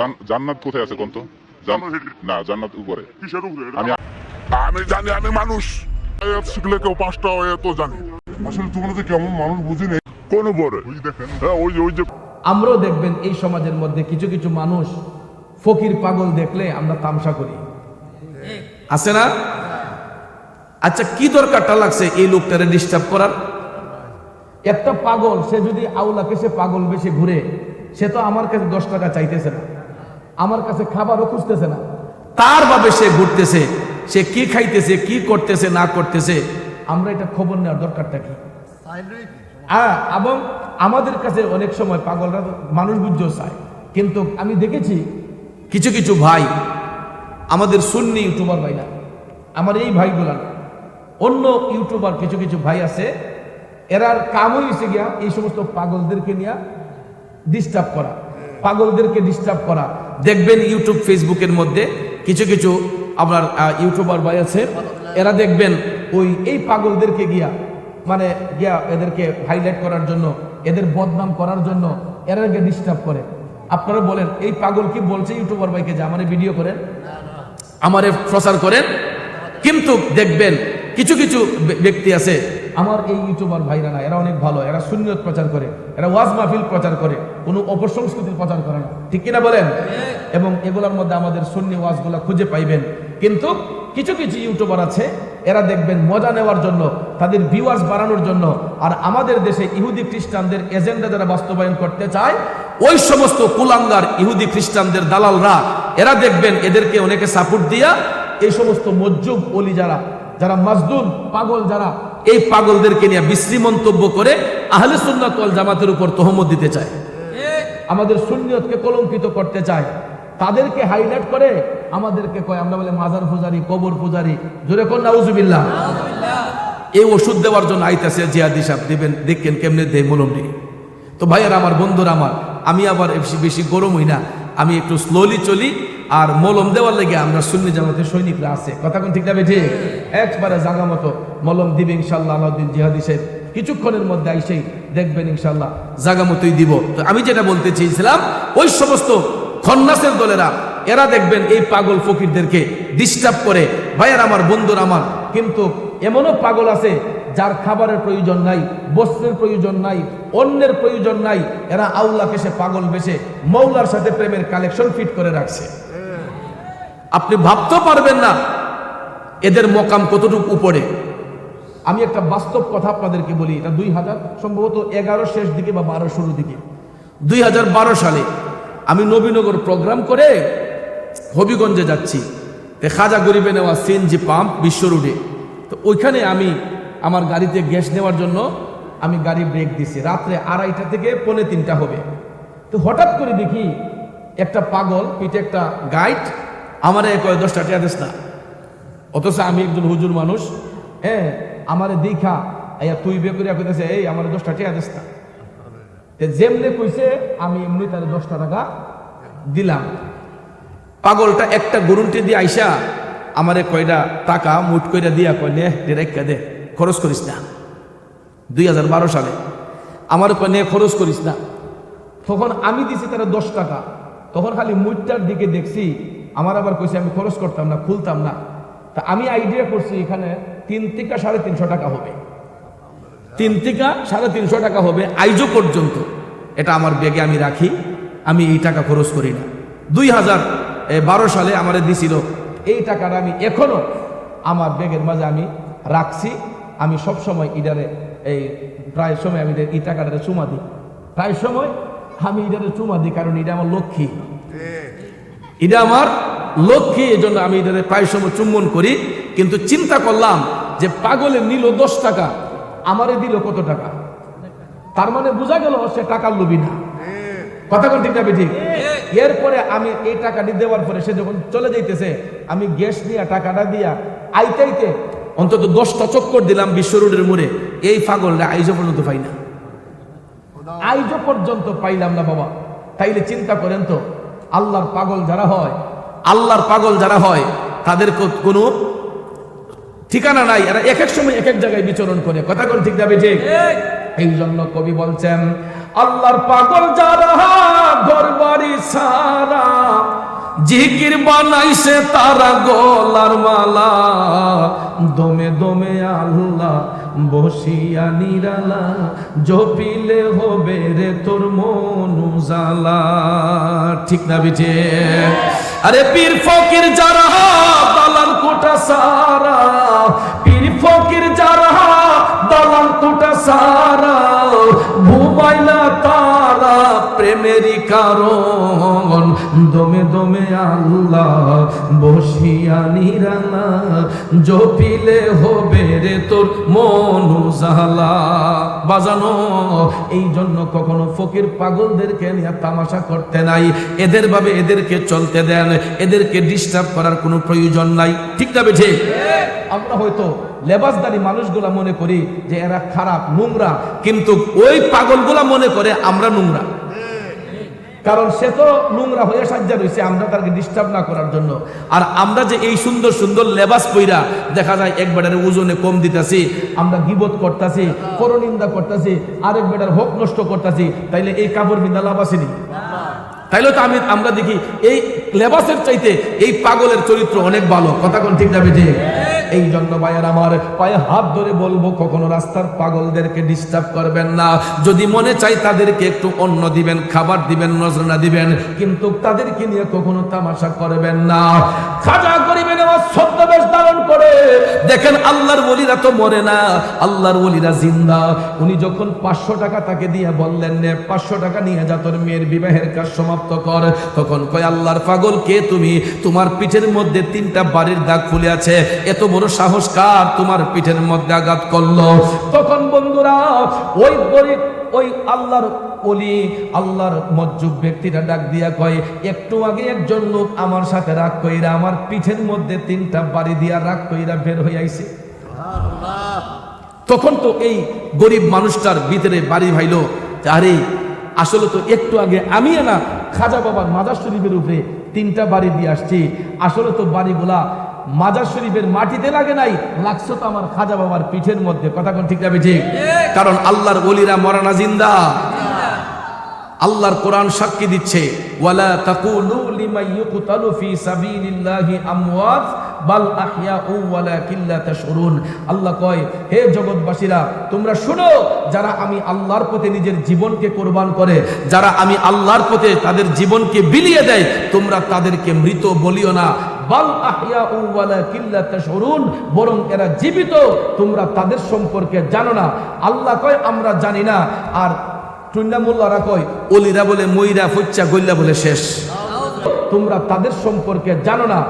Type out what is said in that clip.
জান- জান্নাত কোথায় আছে কোন তো? না জান্নাত উপরে। কিসের উপরে? আমি আমি জানি আমি মানুষ। শিখলে কেউ পাঁচটা আয়াত জানি। আসলে তোমরা যে কেমন মানুষ বুঝি নেই। কোন বরে ওই দেখেন। হ্যাঁ ওই যে ওই যে আমরাও দেখবেন এই সমাজের মধ্যে কিছু কিছু মানুষ ফকির পাগল দেখলে আমরা তামসা করি। আছে না? আচ্ছা কি দরকারটা লাগছে এই লোকটারে ডিস্টার্ব করার? একটা পাগল সে যদি আউলাকে সে পাগল বেশি ঘুরে সে তো আমার কাছে দশ টাকা চাইতেছে না। আমার কাছে খাবারও খুঁজতেছে না। তার ভাবে সে ঘুরতেছে সে কি খাইতেছে কি করতেছে না করতেছে আমরা এটা খবর নেওয়ার দরকারটা কি? হ্যাঁ এবং আমাদের কাছে অনেক সময় পাগলরা মানুষ বুঝতেও চায়। কিন্তু আমি দেখেছি কিছু কিছু ভাই আমাদের সুন্নি ইউটিউবার ভাই না আমার এই ভাইগুলা না অন্য ইউটিউবার কিছু কিছু ভাই আছে এরার কামই হয়েছে গিয়া এই সমস্ত পাগলদেরকে নিয়ে ডিস্টার্ব করা। পাগলদেরকে ডিস্টার্ব করা। দেখবেন ইউটিউব ফেসবুকের মধ্যে কিছু কিছু আপনার ইউটিউবার ভাই আছে, এরা দেখবেন ওই, এই পাগলদেরকে গিয়া মানে গিয়া এদেরকে হাইলাইট করার জন্য, এদের বদনাম করার জন্য এরাকে ডিস্টার্ব করে। আপনারা বলেন, এই পাগল কি বলছে ইউটিউবার ভাইকে যে আমার ভিডিও করেন? আমারে প্রচার করেন? কিন্তু দেখবেন কিছু কিছু ব্যক্তি আছে, আমার এই ইউটিউবার ভাইরা না, এরা অনেক ভালো, এরা সুন্নত প্রচার করে, এরা ওয়াজ মাহফিল প্রচার করে। কোনো অপসংস্কৃতির প্রচার করে না। ঠিক কিনা বলেন? এবং এগুলোর মধ্যে আমাদের সুন্নি ওয়াজগুলা খুঁজে পাইবেন। কিন্তু কিছু কিছু ইউটিউবার আছে এরা দেখবেন মজা নেওয়ার জন্য তাদের ভিউয়ার্স বাড়ানোর জন্য আর আমাদের দেশে ইহুদি খ্রিস্টানদের এজেন্ডা যারা বাস্তবায়ন করতে চায় ওই সমস্ত কুলাঙ্গার ইহুদি খ্রিস্টানদের দালালরা এরা দেখবেন এদেরকে অনেকে সাপোর্ট দিয়া এই সমস্ত মজ্জুব অলি যারা যারা মাজদুন পাগল যারা এই পাগলদেরকে নিয়ে বিশ্রী মন্তব্য করে আহলে সুন্নাত জামাতের উপর তহমত দিতে চায়। আমাদের সুন্নিয়তকে কলঙ্কিত করতে চায়। তাদেরকে হাইলাইট করে, আমাদেরকে কয়, আমরা বলে মাজার পূজারি, কবর পূজারি। জোরে কোন নাউজুবিল্লাহ এই ওষুধ দেওয়ার জন্য আইতাছে, জিয়াদি সাহেব দিবেন, দেখেন কেমনে দেয় মলমটি। তো ভাইয়ের আমার, বন্ধুরা আমার, আমি আবার বেশি বেশি গরম হই না। আমি একটু স্লোলি চলি, আর মলম দেওয়ার লেগে আমরা সুন্নি জামাতের সৈনিকরা আছে। কথা কোন ঠিক না বেঠে একবারে জাগা মতো মলম দিবে ইনশাল্লাহ আলাউদ্দিন জিহাদি সাহেব। কিছুক্ষণের মধ্যে আইসেই দেখবেন ইনশাল্লাহ জাগা মতোই দিব। তো আমি যেটা বলতে চেয়েছিলাম, ওই সমস্ত খন্নাসের দলেরা, এরা দেখবেন এই পাগল ফকিরদেরকে ডিস্টার্ব করে। ভাইয়ার আমার, বন্ধুর আমার, কিন্তু এমনও পাগল আছে যার খাবারের প্রয়োজন নাই, বস্ত্রের প্রয়োজন নাই, অন্যের প্রয়োজন নাই, এরা আউলাকে সে পাগল বেশে মৌলার সাথে প্রেমের কালেকশন ফিট করে রাখছে। আপনি ভাবতেও পারবেন না এদের মকাম কতটুকু উপরে। আমি একটা বাস্তব কথা আপনাদেরকে বলি, এটা দুই হাজার, সম্ভবত এগারো শেষ দিকে বা বারো শুরু দিকে। দুই হাজার বারো সালে আমি নবীনগর প্রোগ্রাম করে হবিগঞ্জে যাচ্ছি। খাজা গরিবে নেওয়া সিএনজি পাম্প বিশ্ব রোডে। তো ওইখানে আমি আমার গাড়িতে গ্যাস নেওয়ার জন্য আমি গাড়ি ব্রেক দিছি। রাত্রে আড়াইটা থেকে পৌনে তিনটা হবে। তো হঠাৎ করে দেখি একটা পাগল, পিঠে একটা গাইড আমার এক দশটা টিয়া দিস না। অথচ আমি একজন হুজুর মানুষ হ্যাঁ আমারে দেখা আইয়া তুই বে করিয়া কইতেছে, এই, আমার দশটা টিয়া দিস না। যেমনে কইছে, আমি এমনি তার দশটা টাকা দিলাম। পাগলটা একটা গরুনটি দিয়ে আইসা আমারে কয়টা টাকা মুট কইরা দিয়া কয়, নে রেখা দে, খরচ করিস না। দুই হাজার বারো সালে। আমার কয়, নে, খরচ করিস না। তখন আমি দিছি তারা দশ টাকা। তখন খালি মুটটার দিকে দেখছি, আমার আবার কইছে, আমি খরচ করতাম না, খুলতাম না। তা আমি আইডিয়া করছি এখানে তিন থেকে সাড়ে তিনশো টাকা হবে। তিন থেকে সাড়ে তিনশো টাকা হবে আইজো পর্যন্ত। এটা আমার ব্যাগে আমি রাখি আমি এই টাকা খরচ করি না। দুই হাজার বারো সালে আমার দিছিল। এই টাকাটা আমি এখনও আমার ব্যাগের মাঝে আমি রাখছি। আমি সব সময় ইডারে এই প্রায় সময় আমি এই টাকাটারে চুমা দিই। প্রায় সময় আমি ইডারে চুমা দিই কারণ এটা আমার লক্ষ্মী। এটা আমার লক্ষ্মী এই জন্য আমি এটারে প্রায় সময় চুম্বন করি, কিন্তু চিন্তা করলাম যে পাগলে নিল দশ টাকা, আমারে দিল কত টাকা? তার মানে বোঝা গেল সে টাকার লোভী না। কথা কোন ঠিক যাবে ঠিক এরপরে আমি এই টাকাটি দেওয়ার পরে সে যখন চলে যাইতেছে, আমি গ্যাস দিয়া, টাকাটা দিয়া আইতে আইতে অন্তত দশটা চক্কর দিলাম বিশ্ব রোডের মোড়ে। এই পাগলটা আইজো পর্যন্ত পাই না। আইজো পর্যন্ত পাইলাম না বাবা। তাইলে চিন্তা করেন তো, আল্লাহর পাগল যারা হয় আল্লাহর পাগল যারা হয় তাদের কোনো ঠিকানা নাই। এরা এক এক সময় এক এক জায়গায় বিচরণ করে। কথা কোন ঠিক যাবে ঠিক? এই জন্য কবি বলছেন আল্লাহর পাগল যারা ঘর বাড়ি সারা জিকির বানাইছে তারা গলার মালা। দমে দমে আল্লাহ বসিয়া নিরালা জপিলে হবে রে তোর মন উজালা। ঠিক না বিঠে আরে পীর ফকির যারা দালান কোটা সারা। পীর ফকির যারা দালান কোটা সারা। ঘুমাই না তারা প্রেমেরই কারণ। দমে দমে আল্লাহ বসিয়া নিরালা জপিলে হবে রে তোর মন উজালা। বাজানো এই জন্য কখনো ফকির পাগলদেরকে নিয়ে তামাশা করতে নাই। এদের ভাবে এদেরকে চলতে দেন এদেরকে ডিস্টার্ব করার কোনো প্রয়োজন নাই। ঠিক না বেঠে? আমরা হয়তো লেবাসদারি মানুষগুলা মনে করি যে এরা খারাপ, নোংরা। কিন্তু ওই পাগলগুলা মনে করে আমরা নোংরা। কারণ সে তো নোংরা হয়ে সাজ্জা রয়েছে আমরা তাকে ডিস্টার্ব না করার জন্য। আর আমরা যে এই সুন্দর সুন্দর লেবাস পইরা দেখা যায় এক বেটার ওজনে কম দিতেছি, আমরা গিবত করতেছি পরনিন্দা করতেছি, আরেক বেটার হোক নষ্ট করতেছি, তাইলে এই কাপড় বিন্দা লাভ আসেনি তাইলে তো আমি, আমরা দেখি এই লেবাসের চাইতে এই পাগলের চরিত্র অনেক ভালো। কথা কোন ঠিক যাবে যে এই জন্য ভাইয়ের আমার পায়ে হাত ধরে বলব, কখনো রাস্তার পাগলদেরকে ডিস্টার্ব করবেন না। যদি মনে চাই তাদেরকে একটু অন্ন দিবেন, খাবার দিবেন, নজরানা দিবেন, কিন্তু তাদেরকে নিয়ে কখনো তামাশা করবেন না। খাজা করিবেন আমার দেখেন আল্লাহর ওলিরা তো মরে না, আল্লাহর ওলিরা জিন্দা। উনি যখন পাঁচশো টাকা তাকে দিয়ে বললেন, নে, পাঁচশো টাকা নিয়ে যা, তোর মেয়ের বিবাহের কাজ সমাপ্ত কর। তখন কয়, আল্লাহর পাগল, কে তুমি? তোমার পিঠের মধ্যে তিনটা বাড়ির দাগ খুলে আছে। এত বড় সাহস কার তোমার পিঠের মধ্যে আঘাত করল? তখন বন্ধুরা, ওই গরিব ওই আল্লাহর ওলি, আল্লাহর মজ্জুব ব্যক্তিটা ডাক দিয়া কয়, একটু আগে একজন লোক আমার সাথে রাগ কইরা আমার পিঠের মধ্যে তিনটা বাড়ি দিয়া রাগ কইরা বের হয়ে আইছে। তখন তো এই গরিব মানুষটার ভিতরে বাড়ি ভাইল আরে, আসলে তো একটু আগে আমি না খাজা বাবার মাজার শরীফের উপরে তিনটা বাড়ি দিয়ে আসছি। আসলে তো বাড়িগুলা মাজার শরীফের মাটিতে লাগে নাই, লাগছে তো আমার খাজা বাবার পিঠের মধ্যে। কথা কোন ঠিক যাবে ঠিক কারণ আল্লাহর ওলিরা মরানা জিন্দা। আল্লাহর কোরআন সাক্ষী দিচ্ছে, ওয়ালা তাকুলু ইউকতালু ফি সাবিলিল্লাহি আমওয়াত, বাল ওয়ালাকিন লা আল্লাহ কয়, হে জগৎবাসীরা, তোমরা শুনো, যারা আমি আল্লাহর পথে নিজের জীবনকে কোরবান করে, যারা আমি আল্লাহর পথে তাদের জীবনকে বিলিয়ে দেয়, তোমরা তাদেরকে মৃত বলিও না। বাল আহিয়া ওয়ালাকিন লা তাশউরুন বরং এরা জীবিত, তোমরা তাদের সম্পর্কে জানো না। আল্লাহ কয়, আমরা জানি না। আর টুন্না মোল্লারা কয়, অলিরা বলে মইরা ফুচ্চা গল্লা বলে শেষ। তোমরা তাদের সম্পর্কে জানো না।